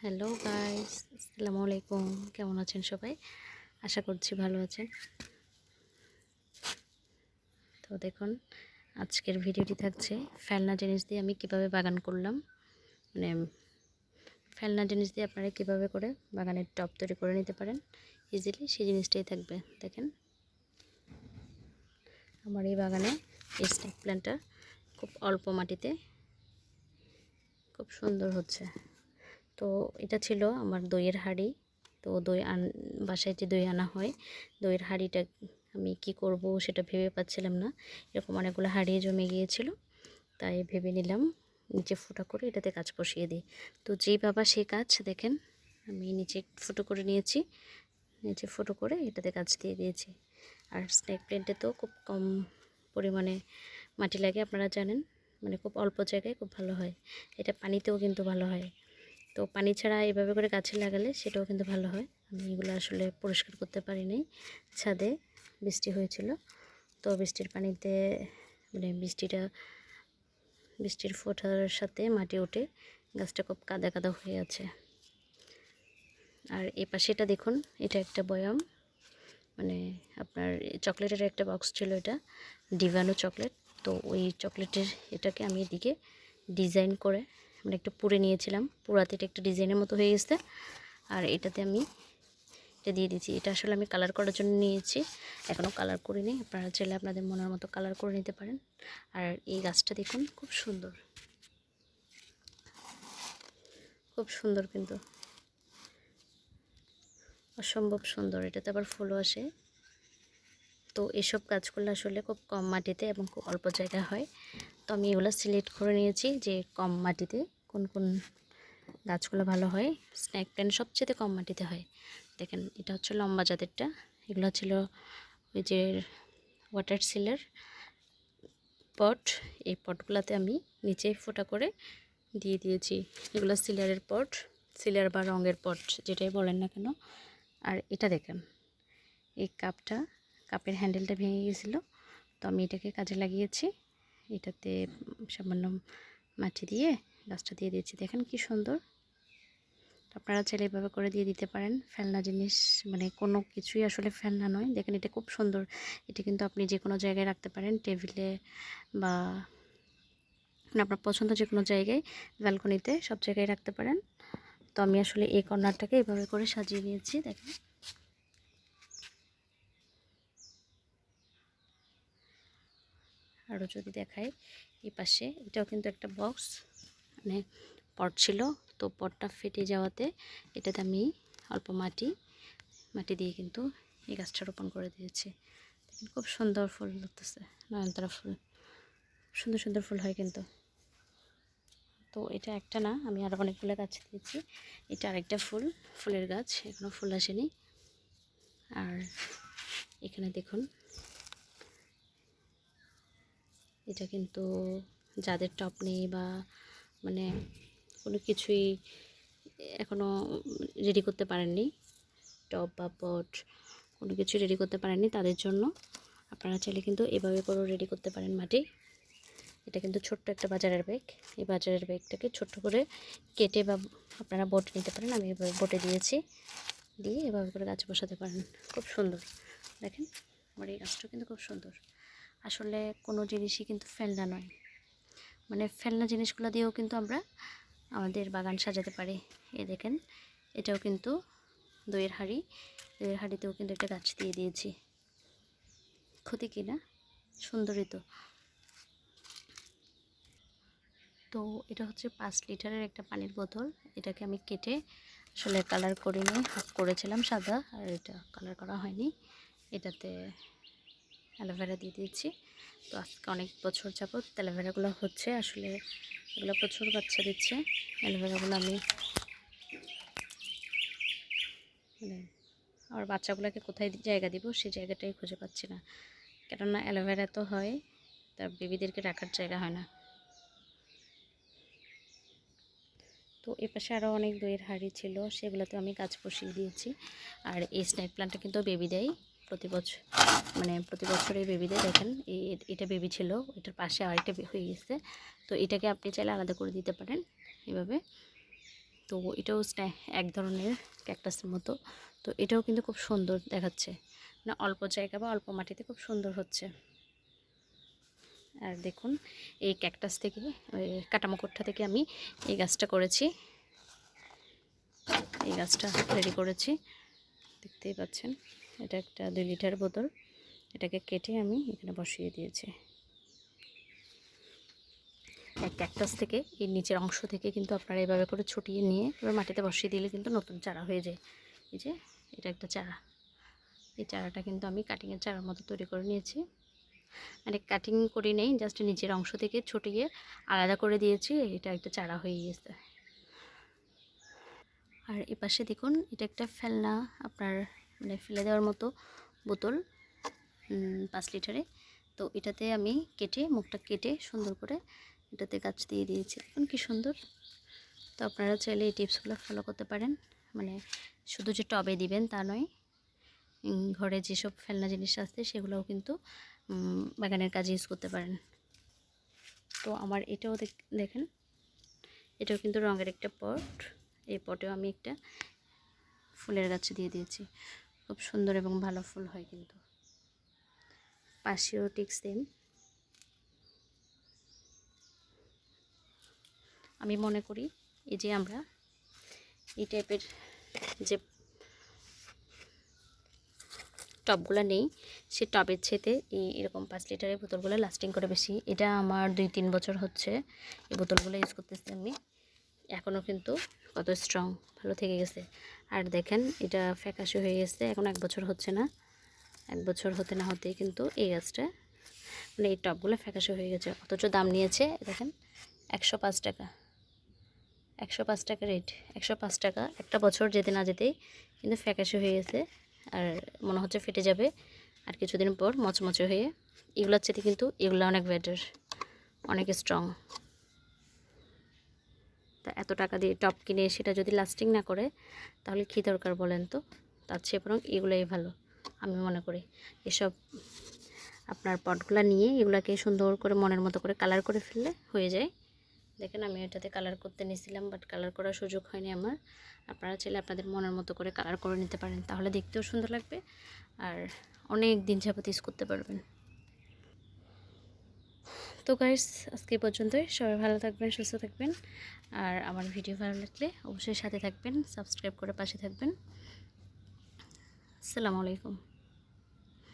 Hello guys, আসসালামু আলাইকুম। কেমন আছেন সবাই? আশা করছি ভালো আছেন। তো দেখুন, আজকের ভিডিওটি থাকছে ফেলনা জিনিস দিয়ে আমি কীভাবে বাগান করলাম। মানে ফেলনা জিনিস দিয়ে আপনারা কীভাবে করে বাগানের টপ তৈরি করে নিতে পারেন। ইজিলি সেই জিনিসটাই থাকবে, দেখেন। আমার এই বাগানে এই স্নেক প্ল্যান্টটা খুব অল্প মাটিতে খুব সুন্দর হচ্ছে। তো এটা ছিল আমার দইয়ের হাঁড়ি। তো দই আন, বাসায় যে দই আনা হয়, দইয়ের হাঁড়িটা আমি কি করব সেটা ভেবে পাচ্ছিলাম না। এরকম অনেকগুলো হাঁড়ি জমে গিয়েছিল, তাই ভেবে নিলাম নিচে ফুটা করে এটাতে কাজ বসিয়ে দিই। তো যেই বাবা সেই কাজ, দেখেন, আমি নিচে ফুটো করে নিয়েছি, নিচে ফুটো করে এটাতে কাজ দিয়ে দিয়েছি। আর স্নেক প্লেন্টে তো খুব কম পরিমাণে মাটি লাগে, আপনারা জানেন মানে খুব অল্প জায়গায় খুব ভালো হয়। এটা পানিতেও কিন্তু ভালো হয়। তো পানি ছাড়া এভাবে করে গাছে লাগালে সেটাও কিন্তু ভালো হয়। আমি এগুলো আসলে পরিষ্কার করতে পারিনি। ছাদে বৃষ্টি হয়েছিল। তো বৃষ্টির পানিতে মানে বৃষ্টিটা, বৃষ্টির ফোটার সাথে মাটি উঠে গাছটা খুব কাদা কাদা হয়ে আছে। আর এই পাশে এটা দেখুন, এটা একটা বয়াম। মানে আপনার চকলেটের একটা বক্স ছিল এটা, ডিভানো চকলেট। তো ওই চকলেটের এটাকে আমি এদিকে ডিজাইন করে মানে একটু পুড়ে নিয়েছিলাম। পুরাতে এটা একটা ডিজাইনের মতো হয়ে গেছে। আর এটাতে আমি এটা দিয়ে দিচ্ছি এটা আসলে আমি কালার করার জন্য নিয়েছি। এখনও কালার করিনি আপনারা চাইলে আপনাদের মনের মতো কালার করে নিতে পারেন। আর এই গাছটা দেখুন, খুব সুন্দর। খুব সুন্দর কিন্তু। অসম্ভব সুন্দর। এটাতে আবার ফুলও আসে। তো এসব গাছগুলো আসলে খুব কম মাটিতে এবং খুব অল্প জায়গা হয়। তো আমি এগুলো সিলেক্ট করে নিয়েছি যে কম মাটিতে। কোন কোন গাছগুলো ভালো হয়? স্ন্যাক প্ল্যান্ট সবচেয়ে কম মাটিতে হয়। দেখেন, এটা হচ্ছে লম্বা জাতেরটা। এগুলো ছিল ওই যে ওয়াটার সিলের পট এই পটগুলোতে আমি নিচে ফোটা করে দিয়ে দিয়েছি। এগুলো সিলারের পট সিলার বা রঙের পট যেটাই বলেন না কেন। আর এটা দেখেন, এই কাপটা, কাপের হ্যান্ডেলটা ভেঙে গেছিল। তো আমি এটাকে কাজে লাগিয়েছি। এটাতে সামান্য মাটি দিয়ে গাছটা দিয়ে দিয়েছি। দেখেন কি সুন্দর। আপনারা চাইলে এভাবে করে দিয়ে দিতে পারেন। ফেলনা জিনিস মানে কোনো কিছুই আসলে ফেলনা নয়। দেখেন এটা খুব সুন্দর। এটা কিন্তু আপনি যে কোনো জায়গায় রাখতে পারেন, টেবিলে বা মানে আপনার পছন্দ যে কোনো জায়গায়, ব্যালকনিতে সব জায়গায় রাখতে পারেন। তো আমি আসলে এই কর্নারটাকে এভাবে করে সাজিয়ে নিয়েছি, দেখেন। আরও যদি দেখাই, এই পাশে এটাও কিন্তু একটা বক্স। মানে পট ছিল। তো পটটা ফেটে যাওয়াতে এটাতে আমি অল্প মাটি মাটি দিয়ে কিন্তু এই গাছটা রোপণ করে দিয়েছি। খুব সুন্দর ফুল লাগতেছে নয়নতারা ফুল। সুন্দর সুন্দর ফুল হয় কিন্তু। তো এটা একটা না, আমি আরও অনেকগুলো গাছ দিয়েছি। এটা আরেকটা ফুল, ফুলের গাছ এখনও ফুল আসেনি। আর এখানে দেখুন, এটা কিন্তু যাদের টপ নেই বা মানে কোনো কিছুই এখনও রেডি করতে পারেননি। টপ বা পট, কোনো কিছু রেডি করতে পারেননি তাদের জন্য। আপনারা চাইলে কিন্তু এভাবে করেও রেডি করতে পারেন মাটি। এটা কিন্তু ছোট্ট একটা বাজারের ব্যাগ এই বাজারের ব্যাগটাকে ছোট্ট করে কেটে বা আপনারা বটে নিতে পারেন। আমি এভাবে বটে দিয়েছি। দিয়ে এভাবে করে গাছ বসাতে পারেন। খুব সুন্দর। দেখেন আমার এই গাছটা কিন্তু খুব সুন্দর। আসলে কোনো জিনিসই কিন্তু ফেলনা নয়। মানে ফেলনা জিনিসগুলো দিয়েও কিন্তু আমরা আমাদের বাগান সাজাতে পারি। এ দেখেন, এটাও কিন্তু দইয়ের হাঁড়ি। দইয়ের হাঁড়িতেও কিন্তু একটা গাছ দিয়ে দিয়েছি। ক্ষতি কি না? সুন্দরই তো। তো এটা হচ্ছে পাঁচ লিটারের একটা পানির বোতল। এটাকে আমি কেটে আসলে কালার করিনি, হাফ করেছিলাম সাদা, আর এটা কালার করা হয়নি। এটাতে অ্যালোভেরা দিয়ে দিয়েছি। তো আজকে অনেক বছর যাবৎ অ্যালোভেরাগুলো হচ্ছে, আসলে এগুলো প্রচুর বাচ্চা দিচ্ছে। অ্যালোভেরাগুলো আমি মানে আমার বাচ্চাগুলোকে কোথায় জায়গা দিব সেই জায়গাটাই খুঁজে পাচ্ছি না। কেননা অ্যালোভেরা তো হয়, তার বেবিদেরকে রাখার জায়গা হয় না। তো এ পাশে আরও অনেক দইয়ের হাঁড়ি ছিল সেগুলোতে আমি গাছ বসিয়ে দিয়েছি। আর এই স্ন্যাক প্লান্টটা কিন্তু বেবি দেয়। প্রতি বছর মানে প্রতি বছরে বেবিদের দেখেন এটা বেবি ছিল, এটার পাশে আরেকটা হয়ে গেছে। তো এটাকে আপনি চাইলে আলাদা করে দিতে পারেন এভাবে। তো এটাও এক ধরনের ক্যাকটাসের মতো। তো এটাও কিন্তু খুব সুন্দর দেখাচ্ছে। মানে অল্প জায়গা বা অল্প মাটিতে খুব সুন্দর হচ্ছে। আর দেখুন, এই ক্যাকটাস থেকে, ওই কাটামোকট্টা থেকে আমি এই গাছটা করেছি। এই গাছটা রেডি করেছি। দেখতেই পাচ্ছেন। এটা একটা দুই লিটার বোতল। এটাকে কেটে আমি এখানে বসিয়ে দিয়েছি। এক ক্যাকটাস থেকে, এই নিচের অংশ থেকে কিন্তু আপনারা এভাবে করে ছুটিয়ে নিয়ে এবার মাটিতে বসিয়ে দিলে কিন্তু নতুন চারা হয়ে যায়। এই যে, এটা একটা চারা। এই চারাটা কিন্তু আমি কাটিংয়ের চারার মতো তৈরি করে নিয়েছি। মানে কাটিং করি নেই জাস্ট নিচের অংশ থেকে ছুটিয়ে আলাদা করে দিয়েছি, এটা একটা চারা হয়ে গেছে। আর এ পাশে দেখুন, এটা একটা ফেলনা। আপনার মানে ফেলে দেওয়ার মতো বোতল পাঁচ লিটারে। তো এটাতে আমি কেটে, মুখটা কেটে সুন্দর করে এটাতে গাছ দিয়ে দিয়েছি। দেখুন কি সুন্দর। তো আপনারা চাইলে এই টিপসগুলো ফলো করতে পারেন। মানে শুধু যে টবে দিবেন তা নয় ঘরে যেসব ফেলনা জিনিস আছে সেগুলোও কিন্তু বাগানের কাজে ইউজ করতে পারেন। তো আমার এটাও দেখ- দেখেন, এটাও কিন্তু রঙের একটা পট। এই পটেও আমি একটা ফুলের গাছ দিয়ে দিয়েছি। খুব সুন্দর এবং ভালো ফুল হয় কিন্তু। পাশেও ঠিক সেম আমি মনে করি এই যে আমরা এই টাইপের যে টবগুলো নেই, সে টবের ছেতে এই এরকম পাঁচ লিটারের বোতলগুলো লাস্টিং করে বেশি। এটা আমার দুই তিন বছর হচ্ছে। এই বোতলগুলো ইউজ করতেছি আমি। এখনও কিন্তু কত স্ট্রং ভালো থেকে গেছে। আর দেখেন, এটা ফ্যাকাশে হয়ে গেছে। এখন এক বছর হচ্ছে না। এক বছর হতে না হতেই কিন্তু এই গাছটা মানে এই টপগুলো ফ্যাকাশে হয়ে গেছে। অথচ দাম নিয়েছে দেখেন, একশো পাঁচ টাকা। একশো পাঁচ টাকা রেট একশো পাঁচ টাকা। একটা বছর যেতে না যেতেই কিন্তু ফ্যাকাশে হয়ে গেছে। আর মনে হচ্ছে ফেটে যাবে। আর কিছুদিন পর মচমচে হয়ে, এগুলোর চেয়ে কিন্তু এগুলো অনেক বেটার অনেক স্ট্রং এত টাকা দিয়ে টপ কিনে সেটা যদি লাস্টিং না করে, তাহলে কী দরকার বলেন তো? তার চেয়ে বরং এগুলোই ভালো, আমি মনে করি। এসব আপনার পটগুলো নিয়ে এগুলাকে সুন্দর করে মনের মতো করে কালার করে ফেললে হয়ে যায়। দেখেন আমি এটাতে কালার করতে নিয়েছিলাম বাট কালার করার সুযোগ হয়নি আমার। আপনারা চাইলে আপনাদের মনের মতো করে কালার করে নিতে পারেন, তাহলে দেখতেও সুন্দর লাগবে। আর অনেক দিন যাবত ইউজ করতে পারবেন। তো গাইস আজকে পর্যন্তই। সবাই ভালো থাকবেন, সুস্থ থাকবেন। আর আমার ভিডিও ভালো লাগলে অবশ্যই সাথে থাকবেন সাবস্ক্রাইব করে পাশে থাকবেন। আসসালামু আলাইকুম।